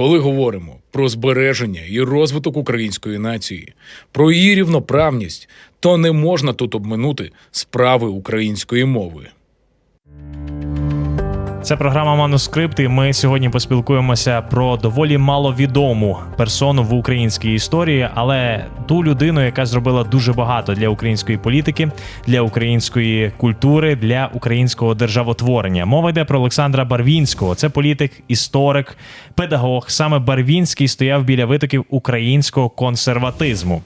Коли говоримо про збереження і розвиток української нації, про її рівноправність, то не можна тут обминути справи української мови. Це програма Манускрипт, і Ми сьогодні поспілкуємося про доволі маловідому персону в українській історії, але ту людину, яка зробила дуже багато для української політики, для української культури, для українського державотворення. Мова йде про Олександра Барвінського. Це політик, історик, педагог. Саме Барвінський стояв біля витоків українського консерватизму.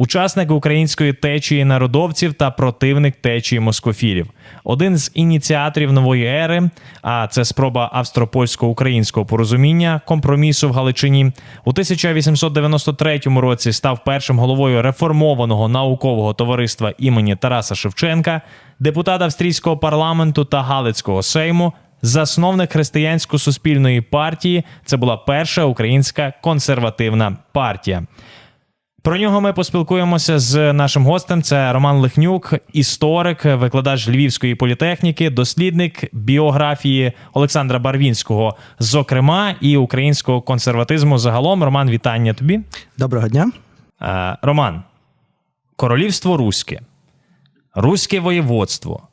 Учасник української течії народовців та противник течії москофілів, один з ініціаторів нової ери. А це спроба австро-польсько-українського порозуміння компромісу в Галичині. У 1893 році став першим головою реформованого наукового товариства імені Тараса Шевченка, депутат австрійського парламенту та Галицького сейму. Засновник християнсько-суспільної партії це була перша українська консервативна партія. Про нього ми поспілкуємося з нашим гостем. Це Роман Лихнюк, історик, викладач Львівської політехніки, дослідник біографії Олександра Барвінського, зокрема, і українського консерватизму. Загалом, Роман, вітання тобі. Доброго дня. Е, Роман, Королівство Руське, Руське воєводство,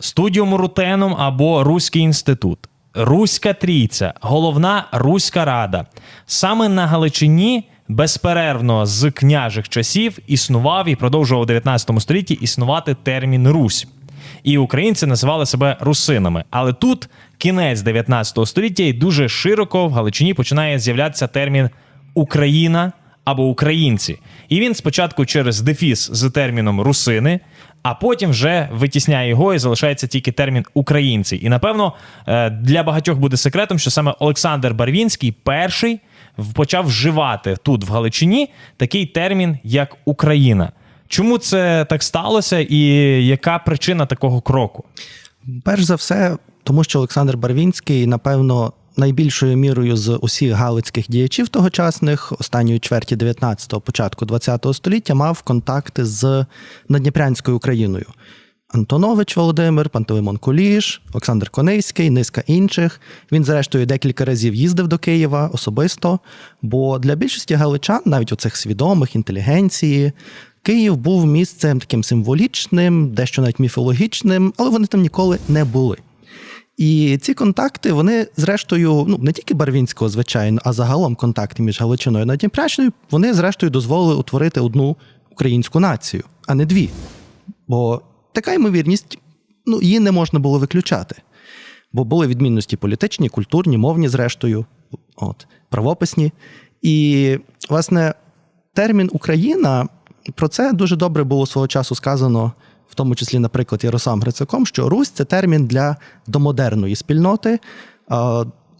Студіум Рутеном або Руський інститут, Руська Трійця, головна Руська Рада. Саме на Галичині безперервно з княжих часів існував і продовжував у 19 столітті існувати термін Русь. І українці називали себе русинами. Але тут кінець 19 століття і дуже широко в Галичині починає з'являтися термін Україна або українці. І він спочатку через дефіс з терміном русини, а потім вже витісняє його і залишається тільки термін українці. І напевно е, для багатьох буде секретом, що саме Олександр Барвінський перший почав вживати тут, в Галичині, такий термін, як Україна. Чому це так сталося, і яка причина такого кроку? Перш за все, тому що Олександр Барвінський, напевно, найбільшою мірою з усіх галицьких діячів тогочасних останньої чверті 19-го, початку 20-го століття мав контакти з Надніпрянською Україною. Антонович Володимир, Пантелеймон Куліш, Олександр Конейський, низка інших. Він, зрештою, декілька разів їздив до Києва особисто. Бо для більшості галичан, навіть оцих свідомих, інтелігенції, Київ був місцем таким символічним, дещо навіть міфологічним, але вони там ніколи не були. І ці контакти, вони, зрештою, ну не тільки Барвінського, звичайно, а загалом контакти між Галичиною і Надніпрянщиною, вони, зрештою, дозволили утворити одну українську націю, а не дві. Бо така ймовірність, ну, її не можна було виключати. Бо були відмінності політичні, культурні, мовні, зрештою, от, правописні. І, власне, термін Україна про це дуже добре було свого часу сказано, в тому числі, наприклад, Ярославом Грицаком, що Русь це термін для домодерної спільноти,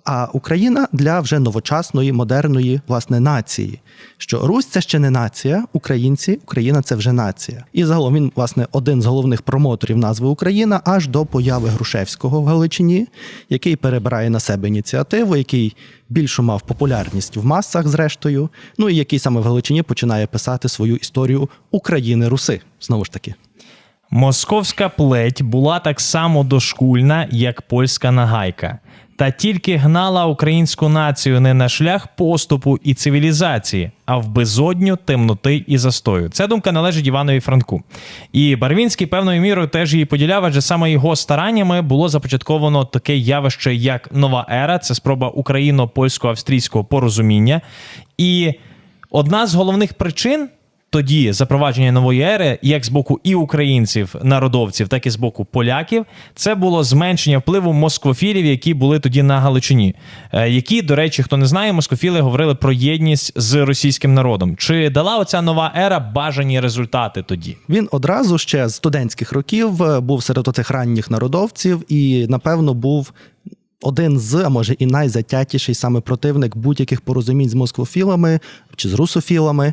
а- Україна для вже новочасної, модерної власне нації. Що Русь це ще не нація, українці, Україна це вже нація. І загалом він, власне, один з головних промоторів назви Україна аж до появи Грушевського в Галичині, який перебирає на себе ініціативу, який більшу мав популярність в масах, зрештою, ну і який саме в Галичині починає писати свою історію України Руси. Знову ж таки. Московська плеть була так само дошкульна, як польська нагайка, та тільки гнала українську націю не на шлях поступу і цивілізації, а в безодню темноти і застою. Ця думка належить Іванові Франку. І Барвінський певною мірою теж її поділяв, адже саме його стараннями було започатковано таке явище, як нова ера. Це спроба україно-польсько-австрійського порозуміння. І одна з головних причин тоді запровадження нової ери, як з боку і українців, народовців, так і з боку поляків, це було зменшення впливу москвофілів, які були тоді на Галичині. Е, Які, до речі, хто не знає, москвофіли говорили про єдність з російським народом. Чи дала оця нова ера бажані результати тоді? Він одразу ще з студентських років е, був серед оцих ранніх народовців і, напевно, був. Один з, а може і найзатятіший саме противник будь-яких порозумінь з москвофілами чи з русофілами.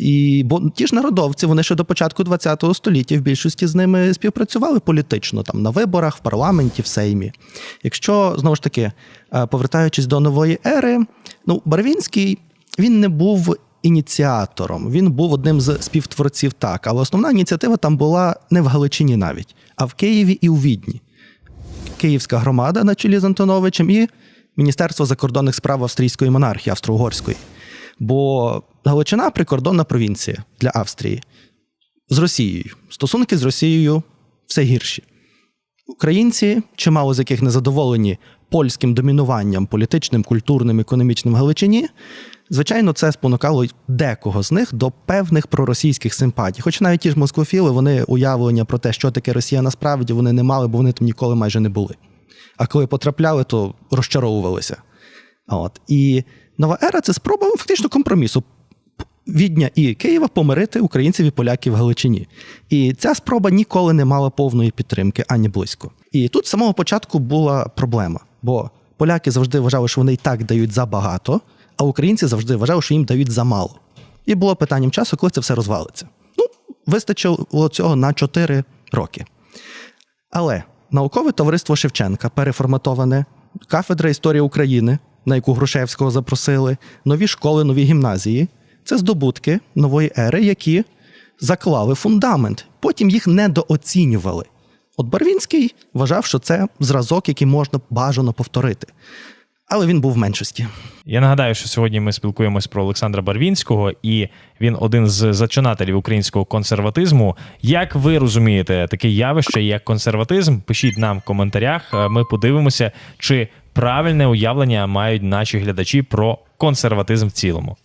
І бо ті ж народовці, вони ще до початку ХХ століття в більшості з ними співпрацювали політично, там на виборах, в парламенті, в Сеймі. Якщо знову ж таки, е, повертаючись до нової ери, ну Барвінський він не був ініціатором, він був одним з співтворців, так, але основна ініціатива там була не в Галичині навіть, а в Києві і у Відні. Київська громада на чолі з Антоновичем і Міністерство закордонних справ австрійської монархії, австро-угорської. Бо Галичина прикордонна провінція для Австрії з Росією. Стосунки з Росією все гірші. Українці, чимало з яких незадоволені польським домінуванням політичним, культурним, економічним в Галичині, звичайно, це спонукало декого з них до певних проросійських симпатій. Хоч навіть ті ж москофіли, вони уявлення про те, що таке Росія насправді вони не мали, бо вони там ніколи майже не були. А коли потрапляли, то розчаровувалися. От. І нова ера це спроба фактично компромісу. Відня і Києва помирити українців і поляків в Галичині. І ця спроба ніколи не мала повної підтримки ані близько. І тут з самого початку була проблема, бо поляки завжди вважали, що вони і так дають забагато, а українці завжди вважали, що їм дають замало. І було питанням часу, коли це все розвалиться. Ну, вистачило цього на 4 роки. Але наукове товариство Шевченка переформатоване, кафедра історії України, на яку Грушевського запросили, нові школи, нові гімназії це здобутки нової ери, які заклали фундамент. Потім їх недооцінювали. От Барвінський вважав, що це зразок, який можна бажано повторити. Але він був в меншості. Я нагадаю, що сьогодні ми спілкуємось про Олександра Барвінського, і він один з зачинателів українського консерватизму. Як ви розумієте таке явище, як консерватизм? Пишіть нам в коментарях. Е, Ми подивимося, чи правильне уявлення мають наші глядачі про консерватизм в цілому.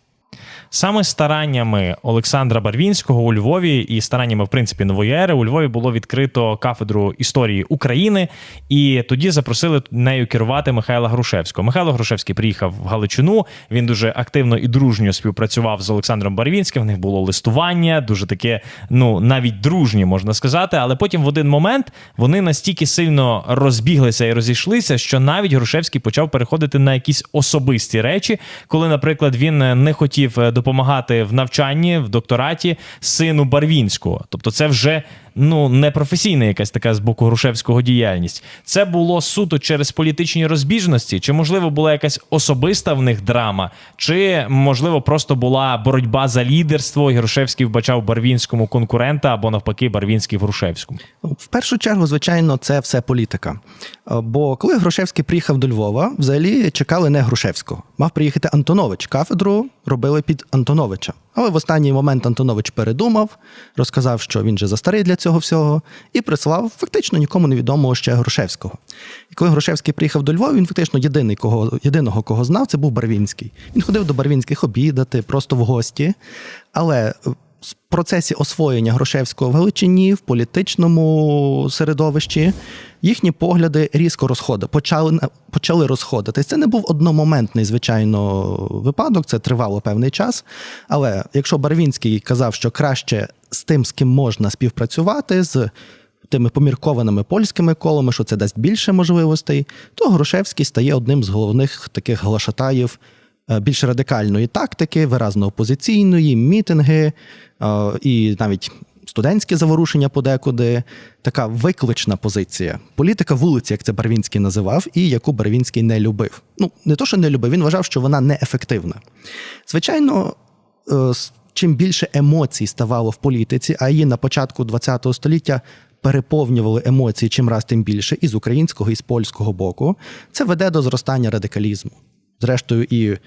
Саме стараннями Олександра Барвінського у Львові і стараннями, в принципі, нової ери у Львові було відкрито кафедру історії України, і тоді запросили нею керувати Михайла Грушевського. Михайло Грушевський приїхав в Галичину. Він дуже активно і дружньо співпрацював з Олександром Барвінським. В них було листування, дуже таке, ну навіть дружні, можна сказати. Але потім в один момент вони настільки сильно розбіглися і розійшлися, що навіть Грушевський почав переходити на якісь особисті речі, коли, наприклад, він не хотів е, допомагати в навчанні в доктораті сину Барвінського. Тобто, це вже ну не професійна якась така з боку Грушевського діяльність. Це було суто через політичні розбіжності, чи можливо була якась особиста в них драма, чи можливо просто була боротьба за лідерство, і Грушевський вбачав Барвінському конкурента або навпаки Барвінський в Грушевському. В першу чергу, звичайно, це все політика. Е, Бо коли Грушевський приїхав до Львова, взагалі чекали не Грушевського. Мав приїхати Антонович. Кафедру робили під Антоновича. Але в останній момент Антонович передумав, розказав, що він же застарий для цього всього, і прислав фактично нікому невідомого ще Грушевського. І коли Грушевський приїхав до Львова, він фактично єдиний, кого, єдиного, кого знав, це був Барвінський. Він ходив до Барвінських обідати, просто в гості. Але в процесі освоєння Грушевського в Галичині, в політичному середовищі, їхні погляди різко розходи, почали, почали розходитись. Це не був одномоментний, звичайно, випадок, це тривало певний час. Але якщо Барвінський казав, що краще з тим, з ким можна співпрацювати, з тими поміркованими польськими колами, що це дасть більше можливостей, то Грушевський стає одним з головних таких глашатаїв більш радикальної тактики, виразно опозиційної, мітинги е, і навіть студентські заворушення подекуди, така виклична позиція. Політика вулиці, як це Барвінський називав, і яку Барвінський не любив. Ну, не то, що не любив, він вважав, що вона неефективна. Звичайно, е, чим більше емоцій ставало в політиці, а її на початку ХХ століття переповнювали емоції чим раз тим більше, і з українського, і з польського боку, це веде до зростання радикалізму. Зрештою, і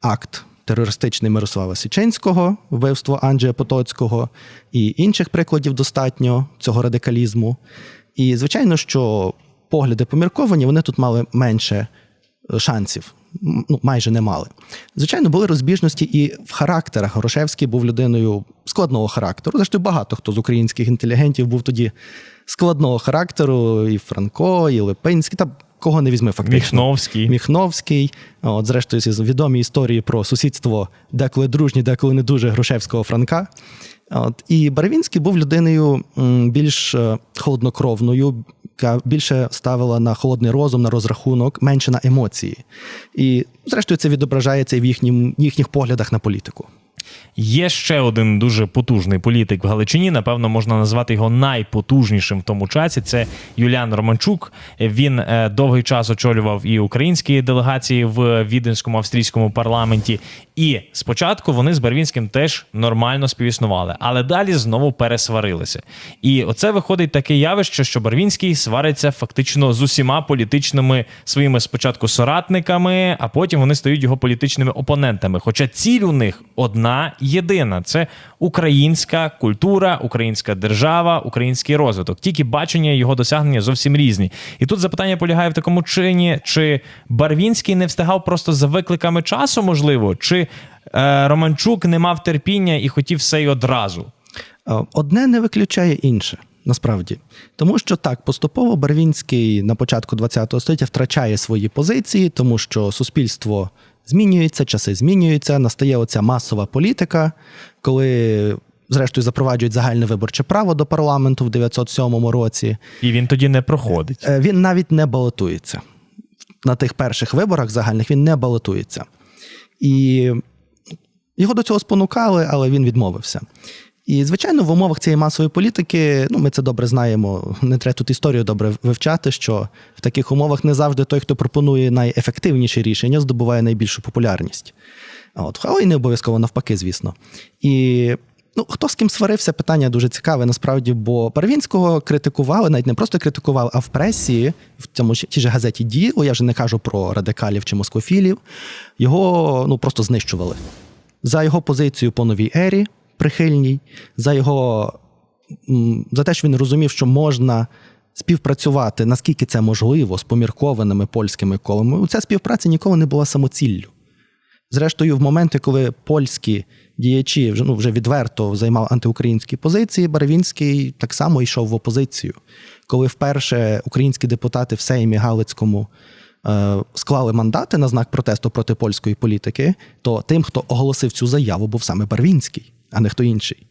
акт терористичний Мирослава Січенського, вбивство Анджея Потоцького, і інших прикладів достатньо цього радикалізму. І звичайно, що погляди помірковані, вони тут мали менше е, шансів. Ну, майже не мали. Звичайно, були розбіжності і в характерах. Горошевський був людиною складного характеру. Зрештою, багато хто з українських інтелігентів був тоді складного характеру, і Франко, і Липинський, та кого не візьми фактично. Міхновський. Міхновський. От, зрештою, відомі історії про сусідство, деколи дружні, деколи не дуже Грушевського Франка. От, і Барвінський був людиною більш е, холоднокровною, яка більше ставила на холодний розум, на розрахунок, менше на емоції. І, зрештою, це відображається і в їхнім, їхніх поглядах на політику. Є ще один дуже потужний політик в Галичині. Напевно, можна назвати його найпотужнішим в тому часі. Це Юліан Романчук. Він е, довгий час очолював і українські делегації в віденському австрійському парламенті. І спочатку вони з Барвінським теж нормально співіснували, але далі знову пересварилися. І оце виходить таке явище, що Барвінський свариться фактично з усіма політичними своїми спочатку соратниками, а потім вони стають його політичними опонентами. Хоча ціль у них одна єдина: це українська культура, українська держава, український розвиток. Тільки бачення його досягнення зовсім різні. І тут запитання полягає в такому чині, чи Барвінський не встигав просто за викликами часу, можливо, чи е, Романчук не мав терпіння і хотів все й одразу. Е, Одне не виключає інше. Насправді, тому що так поступово Барвінський на початку ХХ століття втрачає свої позиції, тому що суспільство змінюється, часи змінюються, настає оця масова політика, коли, зрештою, запроваджують загальне виборче право до парламенту в 907 році. І він тоді не проходить. Е, Він навіть не балотується. На тих перших виборах загальних він не балотується. І його до цього спонукали, але він відмовився. І, звичайно, в умовах цієї масової політики, ну ми це добре знаємо, не треба тут історію добре вивчати, що в таких умовах не завжди той, хто пропонує найефективніші рішення, здобуває найбільшу популярність. От, але й не обов'язково навпаки, звісно. І ну, хто з ким сварився, питання дуже цікаве, насправді, бо Парвінського критикували, навіть не просто критикували, а в пресі, в цьому ж- тій же газеті Діло, я вже не кажу про радикалів чи москофілів, його ну, просто знищували. За його позицію по новій ері прихильній, за його за те, що він розумів, що можна співпрацювати, наскільки це можливо, з поміркованими польськими колами. Ця співпраця ніколи не була самоціллю. Зрештою, в моменти, коли польські діячі вже, ну, вже відверто займали антиукраїнські позиції, Барвінський так само йшов в опозицію. Коли вперше українські депутати в Сеймі Галицькому е, склали мандати на знак протесту проти польської політики, то тим, хто оголосив цю заяву, був саме Барвінський, а не хто інший.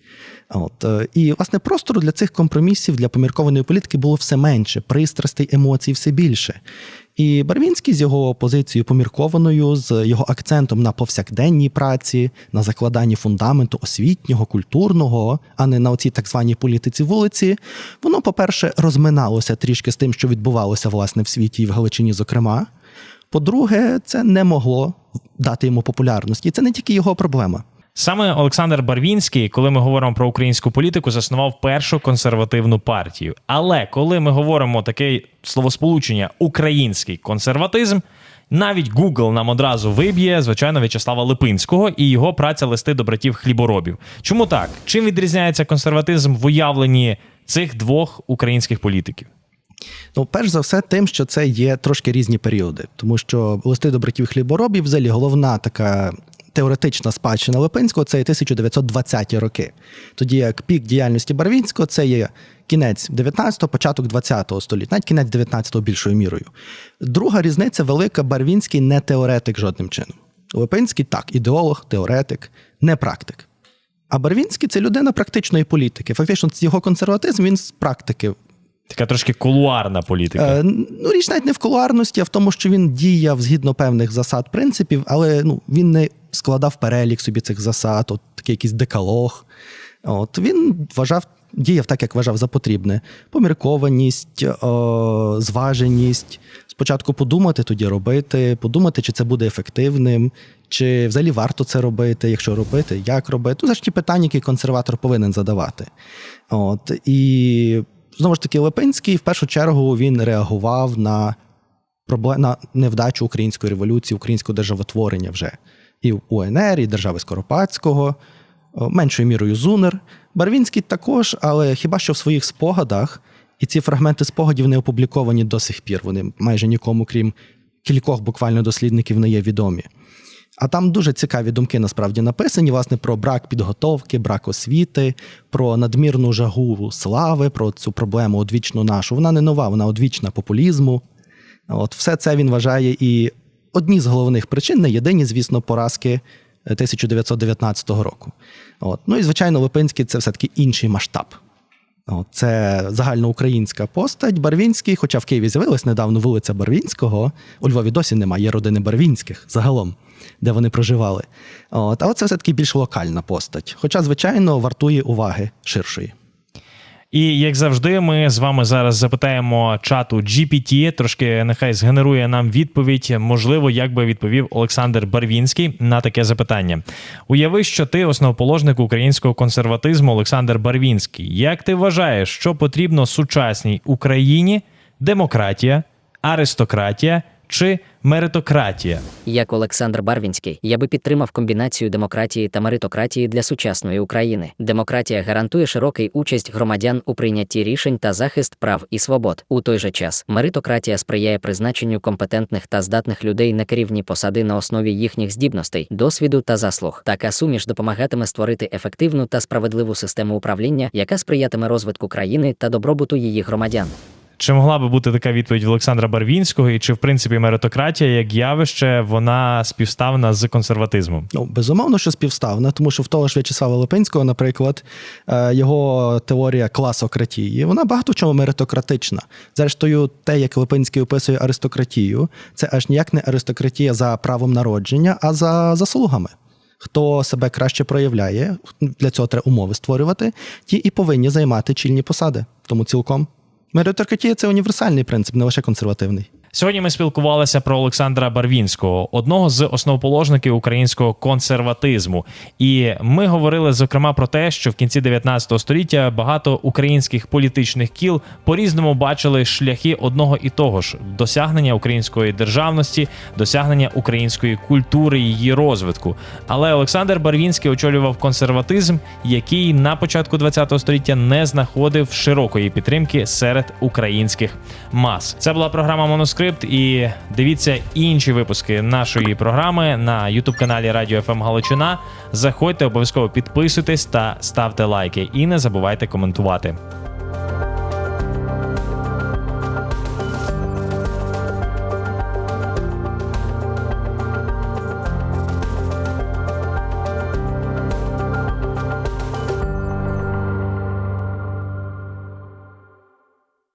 От, е, і, власне, простору для цих компромісів, для поміркованої політики було все менше, пристрастей, емоцій все більше. І Барвінський з його позицією поміркованою, з його акцентом на повсякденній праці, на закладанні фундаменту освітнього, культурного, а не на оцій так званій політиці вулиці, воно, по-перше, розминалося трішки з тим, що відбувалося власне в світі і в Галичині, зокрема. По-друге, це не могло дати йому популярності. І це не тільки його проблема. Саме Олександр Барвінський, коли ми говоримо про українську політику, заснував першу консервативну партію. Але коли ми говоримо таке словосполучення український консерватизм, навіть Google нам одразу виб'є, звичайно, В'ячеслава Липинського і його праця листи до братів хліборобів. Чому так? Чим відрізняється консерватизм в уявленні цих двох українських політиків? Ну, перш за все, тим, що це є трошки різні періоди, тому що листи до братів хліборобів, взагалі, головна така теоретична спадщина Липинського це є 1920-ті роки. Тоді як пік діяльності Барвінського це є кінець 19-го, початок 20-го століття, навіть кінець 19-го більшою мірою. Друга різниця велика, Барвінський не теоретик жодним чином. Липинський так, ідеолог, теоретик, не практик. А Барвінський це людина практичної політики. Фактично, його консерватизм він з практики Така трошки кулуарна політика. Е, ну, річ навіть не в кулуарності, а в тому, що він діяв згідно певних засад, принципів, але ну, він не складав перелік собі цих засад, от такий якийсь декалог. От, він вважав, діяв так, як вважав за потрібне. Поміркованість, е, зваженість. Спочатку подумати, тоді робити, подумати, чи це буде ефективним, чи взагалі варто це робити, якщо робити, як робити. Ну, це питання, які консерватор повинен задавати. От, і знову ж таки, Липинський в першу чергу він реагував на на невдачу української революції, українського державотворення вже і в УНР, і держави Скоропадського, меншою мірою Зунер. Барвінський також, але хіба що в своїх спогадах, і ці фрагменти спогадів не опубліковані до сих пір. Вони майже нікому, крім кількох буквально дослідників, не є відомі. А там дуже цікаві думки насправді написані, власне, про брак підготовки, брак освіти, про надмірну жагу слави, про цю проблему одвічну нашу. Вона не нова, вона одвічна популізму. От все це він вважає і одні з головних причин, не єдині, звісно, поразки е, 1919 року. От. Ну і звичайно, Липинський це все-таки інший масштаб. От, це загальноукраїнська постать. Барвінський, хоча в Києві з'явилась недавно вулиця Барвінського, у Львові досі немає, родини Барвінських загалом. Де вони проживали. От, але це все-таки більш локальна постать. Хоча, звичайно, вартує уваги ширшої. І як завжди, ми з вами зараз запитаємо чату GPT, трошки нехай згенерує нам відповідь. Можливо, як би відповів Олександр Барвінський на таке запитання. Уяви, що ти основоположник українського консерватизму Олександр Барвінський. Як ти вважаєш, що потрібно сучасній Україні демократія, аристократія чи меритократія? Як Олександр Барвінський, я би підтримав комбінацію демократії та меритократії для сучасної України. Демократія гарантує широкий участь громадян у прийнятті рішень та захист прав і свобод. У той же час меритократія сприяє призначенню компетентних та здатних людей на керівні посади на основі їхніх здібностей, досвіду та заслуг. Така суміш допомагатиме створити ефективну та справедливу систему управління, яка сприятиме розвитку країни та добробуту її громадян. Чи могла би бути така відповідь Олександра Барвінського, і чи в принципі меритократія як явище вона співставна з консерватизмом? Ну, безумовно, що співставна, тому що в того ж В'ячеслава Липинського, наприклад, е, його теорія класократії, вона багато в чому меритократична. Зрештою, те, як Липинський описує аристократію, це аж ніяк не аристократія за правом народження, а за заслугами. Хто себе краще проявляє, для цього треба умови створювати, ті і повинні займати чільні посади. Тому цілком. Меритократія це універсальний принцип, не лише консервативний. Сьогодні ми спілкувалися про Олександра Барвінського, одного з основоположників українського консерватизму. І ми говорили зокрема про те, що в кінці 19 століття багато українських політичних кіл по-різному бачили шляхи одного і того ж досягнення української державності, досягнення української культури, її розвитку. Але Олександр Барвінський очолював консерватизм, який на початку 20 століття не знаходив широкої підтримки серед українських мас. Це була програма Моноскрипт. І дивіться інші випуски нашої програми на youtube каналі Радіо ФМ Галичина. Заходьте, обов'язково підписуйтесь та ставте лайки. І не забувайте коментувати.